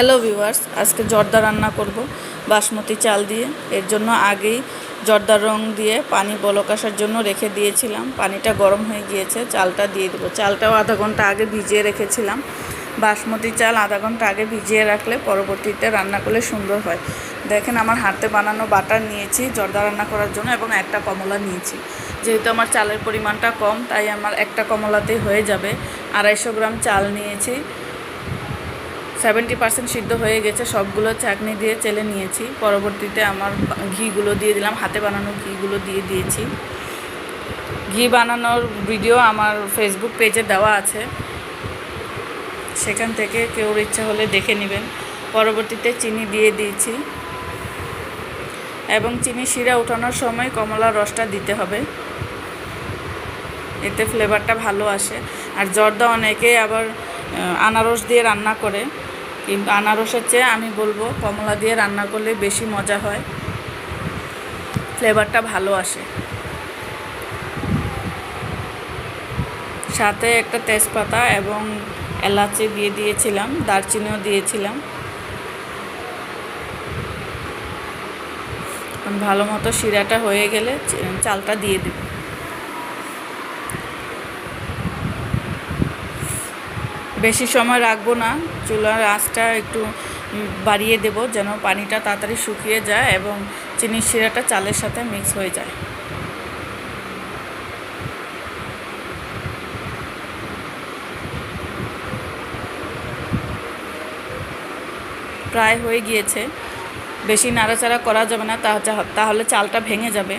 Hello viewers আজকে জর্দা রান্না করব বাসমতি চাল দিয়ে। এর জন্য আগেই জর্দার রং দিয়ে পানি বলক আসার জন্য রেখে দিয়েছিলাম। পানিটা গরম হয়ে গিয়েছে, চালটা দিয়ে দেবো। চালটাও আধা ঘণ্টা আগে ভিজিয়ে রেখেছিলাম। বাসমতি চাল আধা ঘণ্টা আগে ভিজিয়ে রাখলে পরবর্তীতে রান্না করলে সুন্দর হয়। দেখেন আমার হাতে বানানো বাটার নিয়েছি, জর্দা রান্না করার জন্য, এবং একটা কমলা নিয়েছি। যেহেতু আমার চালের পরিমাণটা কম, তাই আমার একটা কমলাতেই হয়ে যাবে। আড়াইশো গ্রাম চাল নিয়েছি। সেভেন্টি পার্সেন্ট সিদ্ধ হয়ে গেছে, সবগুলো চাটনি দিয়ে চেলে নিয়েছি। পরবর্তীতে আমার ঘিগুলো দিয়ে দিলাম, হাতে বানানো ঘিগুলো দিয়ে দিয়েছি। ঘি বানানোর ভিডিও আমার ফেসবুক পেজে দেওয়া আছে। সেখান থেকে কেউ ইচ্ছা হলে দেখে নেবেন। পরবর্তীতে চিনি দিয়ে দিয়েছি। এবং চিনি শিরা ওঠানোর সময় কমলা রসটা দিতে হবে। এতে ফ্লেভারটা ভালো আসে। আর জর্দা অনেকেই আবার আনারস দিয়ে রান্না করে। কিন্তু আনারসের চেয়ে আমি বলব, কমলা দিয়ে রান্না করলে বেশি মজা হয়। ফ্লেভারটা ভালো আসে। সাথে একটা তেজপাতা এবং এলাচি দিয়ে দিয়েছিলাম, দারচিনিও দিয়েছিলাম। ভালো মতো শিরাটা হয়ে গেলে চালটা দিয়ে দেব। বেশি সময় রাখব না। চুলার আঁচটা একটু বাড়িয়ে দেব যেন পানিটা তাড়াতাড়ি শুকিয়ে যায় এবং চিনির শিরাটা চালের সাথে মিক্স হয়ে যায়। প্রায় হয়ে গিয়েছে। বেশি নাড়াচাড়া করা যাবে না তাহলে চালটা ভেঙে যাবে।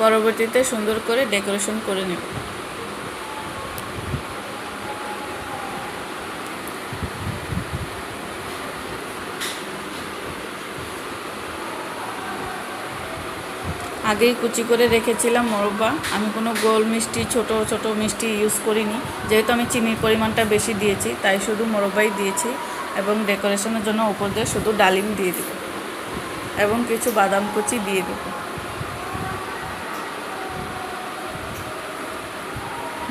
পরবর্তীতে সুন্দর করে ডেকোরেশন করে নেব। আগেই কুচি করে রেখেছিলাম মোরব্বা। আমি কোনো গোল মিষ্টি, ছোট ছোট মিষ্টি ইউজ করিনি। যেহেতু আমি চিনির পরিমাণটা বেশি দিয়েছি, তাই শুধু মোরব্বাই দিয়েছি এবং ডেকোরেশনের জন্য উপর দিয়ে শুধু ডালিম দিয়ে দেবো এবং কিছু বাদাম কুচি দিয়ে দেবো।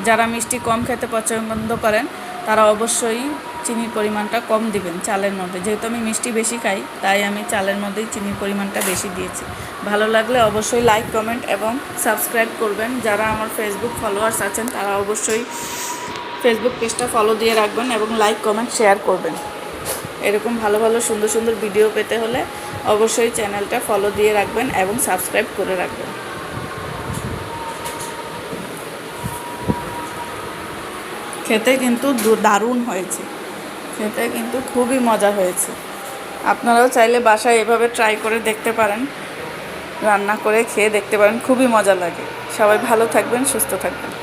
যারা মিষ্টি কম খেতে পছন্দ করেন, তারা অবশ্যই চিনির পরিমাণটা কম দিবেন চালের মধ্যে। যেহেতু আমি মিষ্টি বেশি খাই, তাই আমি চালের মধ্যেই চিনির পরিমাণটা বেশি দিয়েছি। ভালো লাগলে অবশ্যই লাইক কমেন্ট এবং সাবস্ক্রাইব করবেন। যারা আমার ফেসবুক ফলোয়ার্স আছেন, তারা অবশ্যই ফেসবুক পেজটা ফলো দিয়ে রাখবেন এবং লাইক কমেন্ট শেয়ার করবেন। এরকম ভালো ভালো, সুন্দর সুন্দর ভিডিও পেতে হলে অবশ্যই চ্যানেলটা ফলো দিয়ে রাখবেন এবং সাবস্ক্রাইব করে রাখবেন। খেতে কিন্তু দারুণ হয়েছে। খেতে কিন্তু খুবই মজা হয়েছে। আপনারাও চাইলে বাসায় এভাবে ট্রাই করে দেখতে পারেন। রান্না করে খেয়ে দেখতে পারেন, খুবই মজা লাগে। সবাই ভালো থাকবেন, সুস্থ থাকবেন।